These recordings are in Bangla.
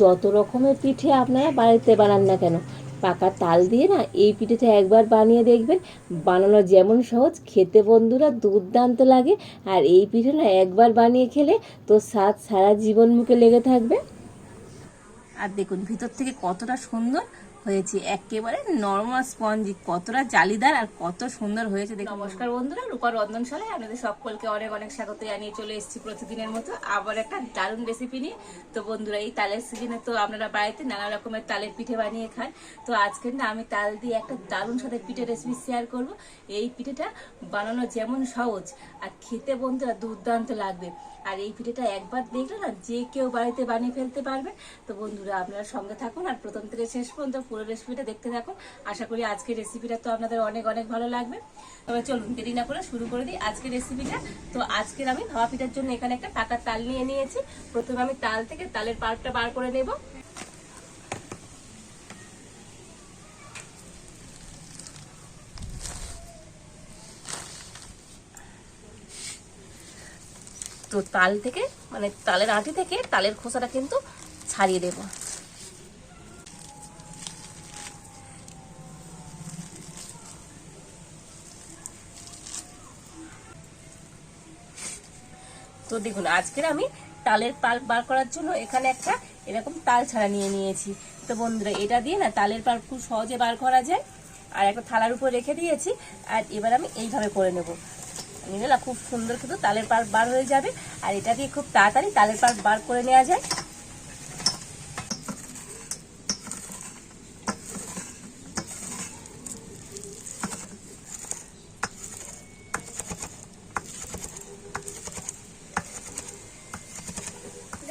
যত রকমের পিঠে আপনারা বাড়িতে বানান না কেন, পাকা তাল দিয়ে না এই পিঠেটা একবার বানিয়ে দেখবেন। বানানো যেমন সহজ, খেতে বন্ধুরা দুর্দান্ত লাগে। আর এই পিঠে না একবার বানিয়ে খেলে তো স্বাদ সারা জীবন মুখে লেগে থাকবে। আর দেখুন, ভিতর থেকে কতটা সুন্দর হয়েছে, একেবারে নর্মাল স্পঞ্জি কতটা জালিদার আর কত সুন্দর হয়েছে দেখুন। নমস্কার বন্ধুরা রূপার রন্ধনশালায় আপনাদের সকলকে অনেক অনেক স্বাগত জানিয়ে চলে এসেছি প্রতিদিনের মতো আবার একটা দারুণ রেসিপি নিয়ে। তো বন্ধুরা, এই তালের সিজনে তো আপনারা বাড়িতে নানা রকমের তালের পিঠে বানিয়ে খান। তো আজকে না আমি তাল দিয়ে একটা দারুণ সাথে পিঠে রেসিপি শেয়ার করব। এই পিঠেটা বানানো যেমন সহজ আর খেতে বন্ধুরা দুর্দান্ত লাগবে। আর এই পিঠেটা একবার দেখলে না যে কেউ বাড়িতে বানিয়ে ফেলতে পারবে। তো বন্ধুরা, আপনারা সঙ্গে থাকুন আর প্রথম থেকে শেষ পর্যন্ত পুরো রেসিপিটা দেখতে থাকুন। আশা করি আজকের রেসিপিটা তো আপনাদের অনেক অনেক ভালো লাগবে। তবে চলুন দেরি না করে শুরু করে দিই আজকের রেসিপিটা। তো আজকের আমি ভাবা পিঠার জন্য এখানে একটা পাকা তাল নিয়ে নিয়েছি। প্রথমে আমি তাল থেকে তালের পার্কটা বার করে নেব। তো তাল থেকে মানে তালের আঁটি থেকে তালের খোসাটা কিন্তু ছাড়িয়ে দেব। তো দেখুন, আজকের আমি তালের পাল্প বার করার জন্য এখানে একটা এরকম তাল ছাড়া নিয়ে নিয়েছি। তো বন্ধুরা, এটা দিয়ে না তালের পাল্প খুব সহজে বার করা যায়। আর একটা থালার উপর রেখে দিয়েছি, আর এবার আমি এইভাবে করে নেব। নিলে না, খুব সুন্দর কিন্তু তালের পাল্প বার হয়ে যাবে। আর এটা দিয়ে খুব তাড়াতাড়ি তালের পাল্প বার করে নেওয়া যায়।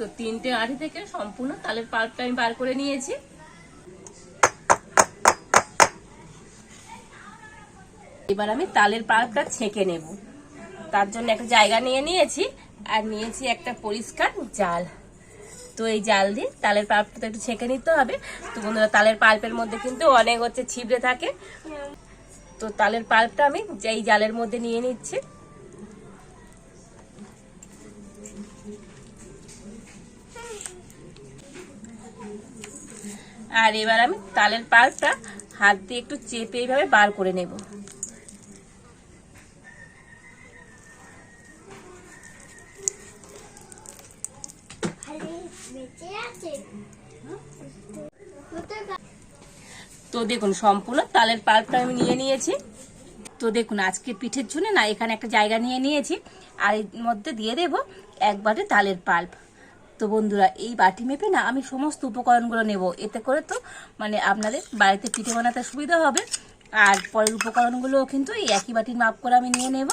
তো তিনটে আড়ি থেকে সম্পূর্ণ তালের পাল্পটা আমি বার করে নিয়েছি। এবার আমি তালের পাল্পটা ছেঁকে নেব। তার জন্য একটা জায়গা নিয়ে নিয়েছি, আর নিয়েছি একটা পরিষ্কার জাল। তো এই জাল দিয়ে তালের পাল্পটা একটু ছেঁকে নিতে হবে। তো বন্ধুরা, তালের পাল্পের মধ্যে কিন্তু অনেক হচ্ছে ছিবড়ে থাকে। তো তালের পাল্পটা আমি এই জালের মধ্যে নিয়ে নিচ্ছি। আর এবার আমি তালের পাল্পটা হাত দিয়ে একটু চেপে এইভাবে বার করে নেব। তো দেখুন, সম্পূর্ণ তালের পাল্পটা আমি নিয়ে নিয়েছি। তো দেখুন, আজকে পিঠের জন্য না, এখানে একটা জায়গা নিয়ে নিয়েছি। আর এর মধ্যে দিয়ে দেব এক তালের পাল্প। তো বন্ধুরা, এই বাটি মেপে না, আমি সমস্ত উপকরণগুলো নেব। এতে করে তো মানে আপনাদের বাড়িতে পিঠে বানাতে সুবিধা হবে। আর পরের উপকরণগুলোও কিন্তু এই একই বাটির মাপ করে আমি নিয়ে নেব।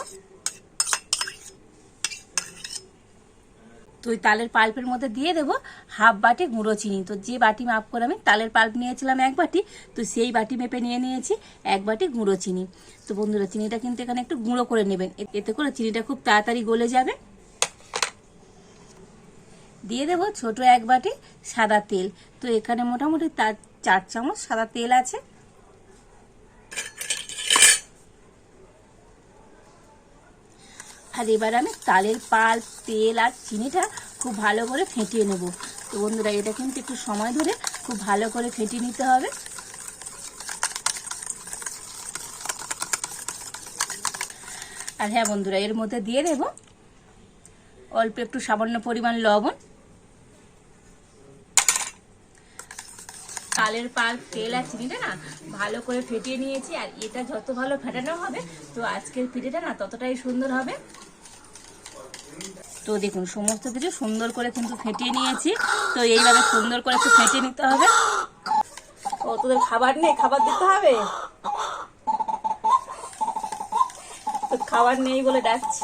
তো ওই তালের পাল্পের মধ্যে দিয়ে দেবো হাফ বাটি গুঁড়ো চিনি। তো যে বাটি মাপ করে আমি তালের পাল্প নিয়েছিলাম এক বাটি, তো সেই বাটি মেপে নিয়ে নিয়েছি এক বাটি গুঁড়ো চিনি। তো বন্ধুরা, চিনিটা কিন্তু এখানে একটু গুঁড়ো করে নেবেন। এতে করে চিনিটা খুব তাড়াতাড়ি গলে যাবে। দিয়ে দেবো ছোট এক বাটি সাদা তেল। তো এখানে মোটামুটি তার চার চামচ সাদা তেল আছে। আর এবার আমি তালের পাল, তেল আর চিনিটা খুব ভালো করে ফেটিয়ে নেব। তো বন্ধুরা, এটা কিন্তু একটু সময় ধরে খুব ভালো করে ফেটিয়ে নিতে হবে। আর হ্যাঁ বন্ধুরা, এর মধ্যে দিয়ে দেব অল্প একটু সামান্য পরিমাণ লবণ। তালের পাল, তেল আর চিনিটা না ভালো করে ফেটিয়ে নিয়েছি, আর এটা যত ভালো ফেটানো হবে, তো আজকের পিঠেটা না ততটাই সুন্দর হবে। তো দেখুন, সমস্ত কিছু সুন্দর করে কিন্তু ফেটিয়ে নিয়েছি। তো এইভাবে সুন্দর করে একটু ফেটিয়ে নিতে হবে। ও, তোদের খাবার নেই? খাবার দিতে হবে? খাবার নেই বলে ডাকছি।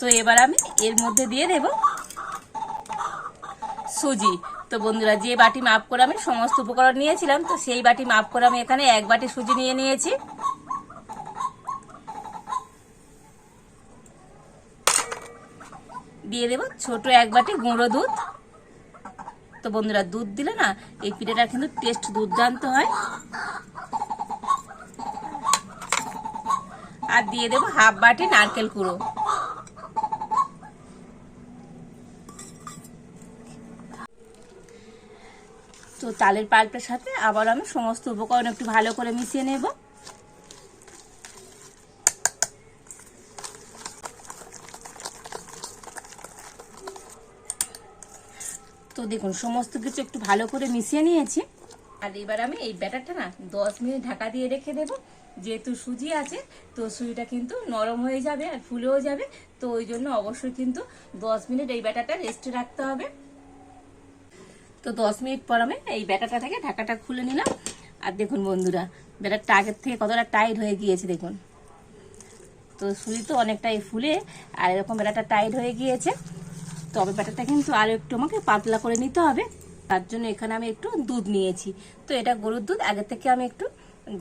তো এবার আমি এর মধ্যে দিয়ে দেব সুজি। তো বন্ধুরা, যে বাটি মাপ করে আমি সমস্ত উপকরণ নিয়েছিলাম, তো সেই বাটি মাপ করে আমি এখানে এক বাটি সুজি নিয়ে নিয়েছি। দিয়ে দেবো ছোট এক বাটি গুঁড়ো দুধ। তো বন্ধুরা, দুধ দিলে না, এই পিঠেটা কিন্তু টেস্ট দুর্দান্ত হয়। আর দিয়ে দেবো হাফ বাটি নারকেল কুড়ো। তো তালের পাল্পের সাথে আবার আমি সমস্ত উপকরণ একটু ভালো করে মিশিয়ে নেব। তো দেখুন, সমস্ত কিছু একটু ভালো করে মিশিয়ে নিয়েছি। আর এবার আমি এই ব্যাটারটা না দশ মিনিট ঢাকা দিয়ে রেখে দেব। যেহেতু সুজি আছে, তো সুজিটা কিন্তু নরম হয়ে যাবে আর ফুলেও যাবে। তো ওই জন্য অবশ্যই কিন্তু দশ মিনিট এই ব্যাটারটা রেস্টে রাখতে হবে। তো দশ মিনিট পর আমি এই ব্যাটারটা থেকে ঢাকাটা খুলে নিলাম। আর দেখুন বন্ধুরা, ব্যাটারটা আগের থেকে কতটা টাইট হয়ে গিয়েছে দেখুন। তো সুজি তো অনেকটাই ফুলে, আর এরকম ব্যাটারটা টাইট হয়ে গিয়েছে। তবে ব্যাটারটা কিন্তু আরও একটু আমাকে পাতলা করে নিতে হবে। তার জন্য এখানে আমি একটু দুধ নিয়েছি। তো এটা গরুর দুধ আগের থেকে আমি একটু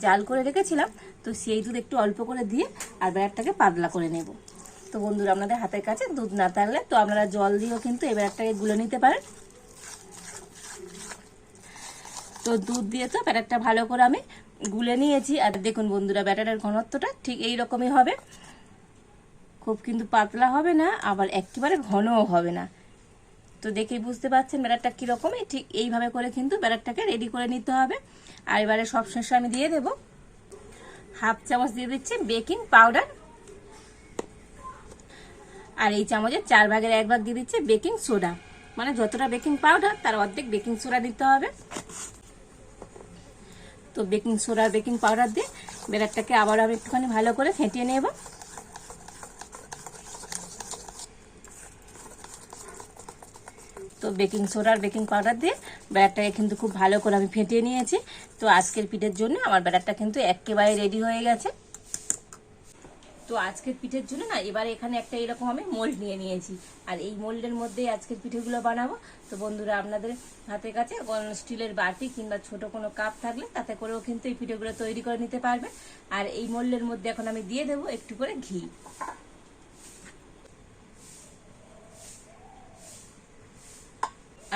জাল করে রেখেছিলাম। তো সেই দুধ একটু অল্প করে দিয়ে আর ব্যাটারটাকে পাতলা করে নেব। তো বন্ধুরা, আপনাদের হাতের কাছে দুধ না থাকলে তো আপনারা জল দিয়েও কিন্তু এই ব্যাটারটাকে গুলে নিতে পারেন। তো দুধ দিয়ে তো ব্যাটারটা ভালো করে আমি গুলে নিয়েছি। আর দেখুন বন্ধুরা, ব্যাটারের ঘনত্বটা ঠিক এই রকমই হবে। খুব কিন্তু পাতলা হবে না, আবার একেবারে ঘনও হবে না। তো দেখেই বুঝতে পারছেন ব্যাটারটা কীরকমই, ঠিক এইভাবে করে কিন্তু ব্যাটারটাকে রেডি করে নিতে হবে। আর এবারে সব শেষে আমি দিয়ে দেব হাফ চামচ দিয়ে দিচ্ছি বেকিং পাউডার। আর এই চামচের চার ভাগের এক ভাগ দিয়ে দিচ্ছি বেকিং সোডা। মানে যতটা বেকিং পাউডার, তার অর্ধেক বেকিং সোডা দিতে হবে। তো বেকিং সোডা বেকিং পাউডার দিয়ে ব্যাটারটাকে আবার আমি একটুখানি ভালো করে ফেটিয়ে নেব। তো বেকিং সোডা আর বেকিং পাউডার দিয়ে ব্যাটারটাকে কিন্তু খুব ভালো করে আমি ফেটিয়ে নিয়েছি। তো আজকের পিঠের জন্য আমার ব্যাটারটা কিন্তু একেবারে রেডি হয়ে গেছে। তো আজকের পিঠের জন্য না, এবারে এখানে একটা এরকম আমি মোল্ড নিয়ে নিয়েছি। আর এই মোল্ডের মধ্যেই আজকের পিঠেগুলো বানাবো। তো বন্ধুরা, আপনাদের হাতের কাছে স্টিলের বাটি কিংবা ছোট কোনো কাপ থাকলে তাতে করেও কিন্তু এই পিঠেগুলো তৈরি করে নিতে পারবে আর এই মোল্ডের মধ্যে এখন আমি দিয়ে দেবো একটু করে ঘি।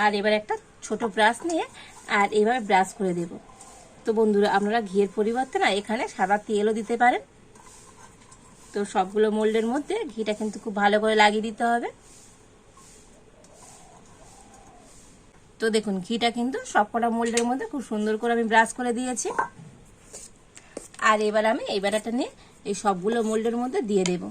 আর এবার একটা ছোট ব্রাশ নিয়ে, আর এবার ব্রাশ করে দেব। তো বন্ধুরা, আপনারা ঘিয়ের পরিবর্তে না, এখানে সাদা তেলও দিতে পারেন। তো সবগুলো মোল্ডের মধ্যে ঘিটা কিন্তু খুব ভালো করে লাগিয়ে দিতে হবে। তো দেখুন, ঘিটা কিন্তু সবকটা মোল্ডের মধ্যে খুব সুন্দর করে আমি ব্রাশ করে দিয়েছি। আর এবার আমি এই বেড়াটা নিয়ে এই সবগুলো মোল্ডের মধ্যে দিয়ে দেব।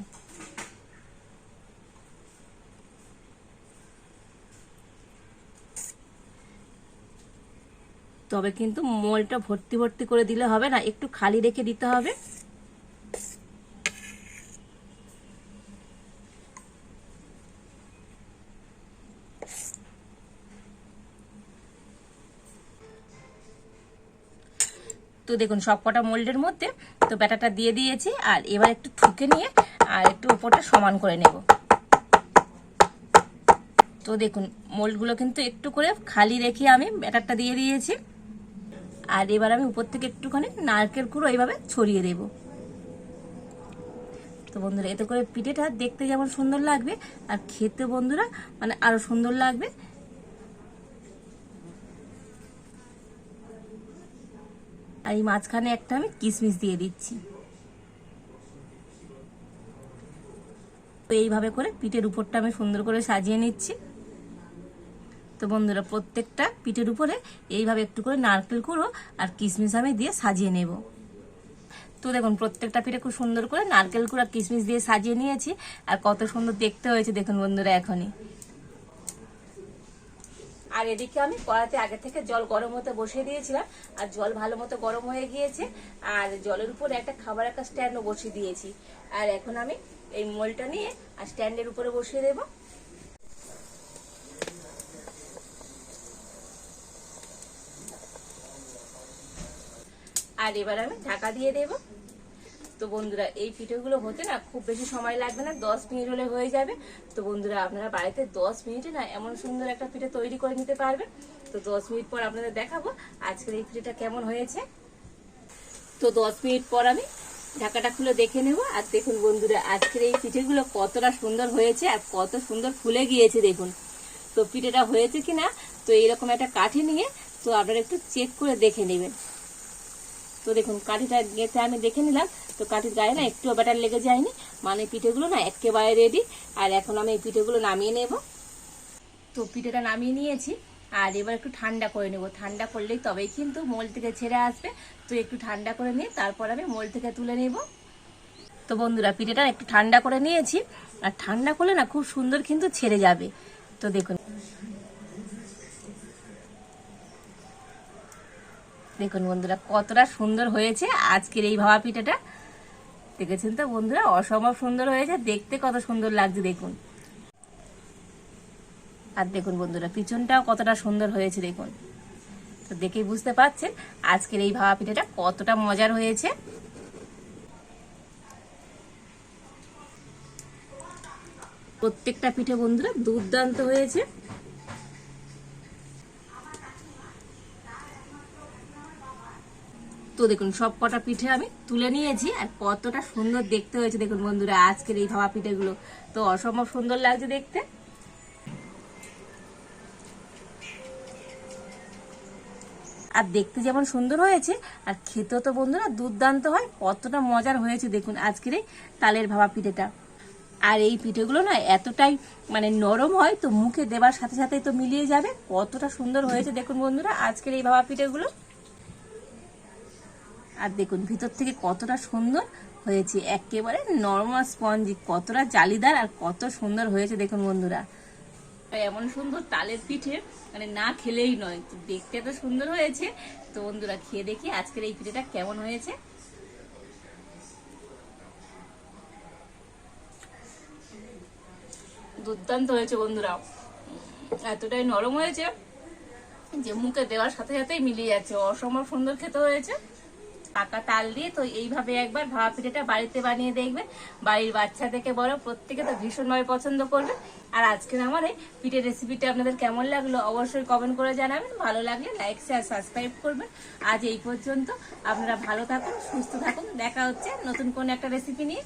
তবে কিন্তু মোলটা ভর্তি ভর্তি করে দিলে হবে না, একটু খালি রেখে দিতে হবে। তো দেখুন, সব কটা মোল্ডের মধ্যে তো ব্যাটাটা দিয়ে দিয়েছি, আর এবার একটু ঠুকে নিয়ে আর একটু উপরটা সমান করে নেব। তো দেখুন, মোল্ডগুলো কিন্তু একটু করে খালি রেখে আমি ব্যাটারটা দিয়ে দিয়েছি। আর এবার আমি উপর থেকে একটুখানি নারকেল কুড়ো এইভাবে ছড়িয়ে দেব। তো বন্ধুরা, এতে করে পিঠেটা দেখতে যেমন সুন্দর লাগবে, আর খেতে বন্ধুরা মানে আরও সুন্দর লাগবে। আর এই মাঝখানে একটা আমি কিশমিশ দিয়ে দিচ্ছি। তো এইভাবে করে পিঠের উপরটা আমি সুন্দর করে সাজিয়ে নিচ্ছি। তো বন্ধুরা, প্রত্যেকটা পিঠের উপরে এইভাবে একটু করে নারকেল কুড়ো আর কিশমিশ আমি দিয়ে সাজিয়ে নেব। তো দেখুন, প্রত্যেকটা পিঠে খুব সুন্দর করে নারকেল কুড়ো আর কিশমিশ দিয়ে সাজিয়ে নিয়েছি। আর কত সুন্দর দেখতে হয়েছে, দেখুন বন্ধুরা এখনই। আর এদিকে আমি কড়াতে আগে থেকে জল গরম হতে বসিয়ে দিয়েছিলাম, আর জল ভালো মতো গরম হয়ে গিয়েছে, আর জলের উপরে একটা খাবার একটা স্ট্যান্ডও বসিয়ে দিয়েছি। আর এখন আমি এই মোলটা নিয়ে আর স্ট্যান্ডের উপরে বসিয়ে দেবো। আর এবার আমি ঢাকা দিয়ে দেব। তো বন্ধুরা, এই পিঠেগুলো হতে না খুব বেশি সময় লাগবে না, দশ মিনিট হলে হয়ে যাবে। তো বন্ধুরা, আপনারা বাড়িতে দশ মিনিটে না এমন সুন্দর একটা পিঠে তৈরি করে নিতে পারবেন। তো দশ মিনিট পর আপনাদের দেখাবো আজকের এই পিঠেটা কেমন হয়েছে। তো দশ মিনিট পর আমি ঢাকাটা খুলে দেখে নেব। আর দেখুন বন্ধুরা, আজকের এই পিঠেগুলো কতটা সুন্দর হয়েছে আর কত সুন্দর ফুলে গিয়েছে দেখুন। তো পিঠেটা হয়েছে কি না তো এইরকম একটা কাঠি নিয়ে তো আপনারা একটু চেক করে দেখে নেবেন। তো দেখুন, কাঠিটা গেতে আমি দেখে নিলাম। তো কাঠির গায়ে না একটু ব্যাটার লেগে যায়নি। মানে পিঠেগুলো না একেবারে রেডি আর এখন আমি এই পিঠেগুলো নামিয়ে নেব। তো পিঠেটা নামিয়ে নিয়েছি। আর এবার একটু ঠান্ডা করে নেব। ঠান্ডা করলেই তবেই কিন্তু মোল থেকে ছেড়ে আসবে। তো একটু ঠান্ডা করে নিয়ে তারপর আমি মোল থেকে তুলে নেব। তো বন্ধুরা, পিঠেটা একটু ঠান্ডা করে নিয়েছি। আর ঠান্ডা করলে না খুব সুন্দর কিন্তু ছেড়ে যাবে। তো দেখুন দেখুন বন্ধুরা, কতটা সুন্দর হয়েছে আজকের এই ভাবা পিঠাটা। দেখেছেন তো বন্ধুরা, অসম্ভব সুন্দর হয়েছে, দেখতে কত সুন্দর লাগছে, দেখুন। আর দেখুন বন্ধুরা, পিছনটাও কতটা সুন্দর হয়েছে, দেখুন। তো দেখেই বুঝতে পারছেন আজকের এই ভাবা পিঠাটা কতটা মজার হয়েছে। প্রত্যেকটা পিঠে বন্ধুরা দুর্দান্ত হয়েছে। তো দেখুন সব কটা পিঠে আমি তুলে নিয়েছি আর কতটা সুন্দর দেখতে হয়েছে। দেখুন বন্ধুরা, আজকের এই ভাবা পিঠেগুলো তো অসম্ভব সুন্দর লাগছে দেখতে। আর দেখতে যেমন সুন্দর হয়েছে, আর খেতেও তো বন্ধুরা দুর্দান্ত হয়, কতটা মজার হয়েছে দেখুন আজকের এই তালের ভাবা পিঠেটা। আর এই পিঠেগুলো না এতটাই মানে নরম হয়, তো মুখে দেবার সাথে সাথেই তো মিলিয়ে যাবে, কতটা সুন্দর হয়েছে দেখুন বন্ধুরা, আজকের এই ভাবা পিঠেগুলো। আর দেখুন, ভিতর থেকে কতটা সুন্দর হয়েছে। একেবারে নর্মাল স্পঞ্জি কতটা জালিদার আর কত সুন্দর হয়েছে দেখুন বন্ধুরা। এমন সুন্দর তালের পিঠে মানে না খেলেই নয় দেখতে তো সুন্দর হয়েছে। তো বন্ধুরা, খেয়ে দেখি আজকের এই পিঠেটা কেমন হয়েছে। দুর্দান্ত হয়েছে বন্ধুরা। এতটাই নরম হয়েছে যে মুখে দেওয়ার সাথে সাথেই মিলিয়ে যাচ্ছে। অসম্ভব সুন্দর খেতে হয়েছে। পাকা তাল দিয়ে, তো এইভাবে একবার ভাপা পিঠেটা বাড়িতে বানিয়ে দেখবেন, বাড়ির বাচ্চা থেকে বড় প্রত্যেকে তো ভীষণভাবে পছন্দ করবে। আর আজকের আমার এই পিঠের রেসিপিটা আপনাদের কেমন লাগল অবশ্যই কমেন্ট করে জানাবেন। ভালো লাগলে লাইক শেয়ার সাবস্ক্রাইব করবেন। আজ এই পর্যন্ত আপনারা ভালো থাকুন, সুস্থ থাকুন। দেখা হচ্ছে নতুন কোন একটা রেসিপি নিয়ে।